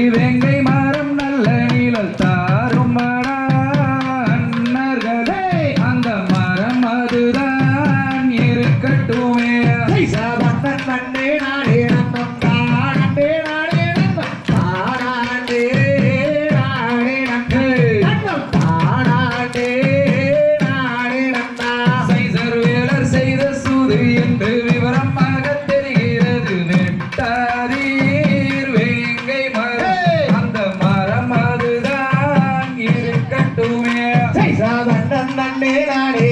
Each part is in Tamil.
திருவேங்கை மரம் நல்ல நிழல் தாரும் அண்ணர்களே அந்த மரம் அதுதான். இருக்கட்டுமே. மேலாடே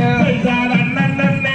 அண்ணன்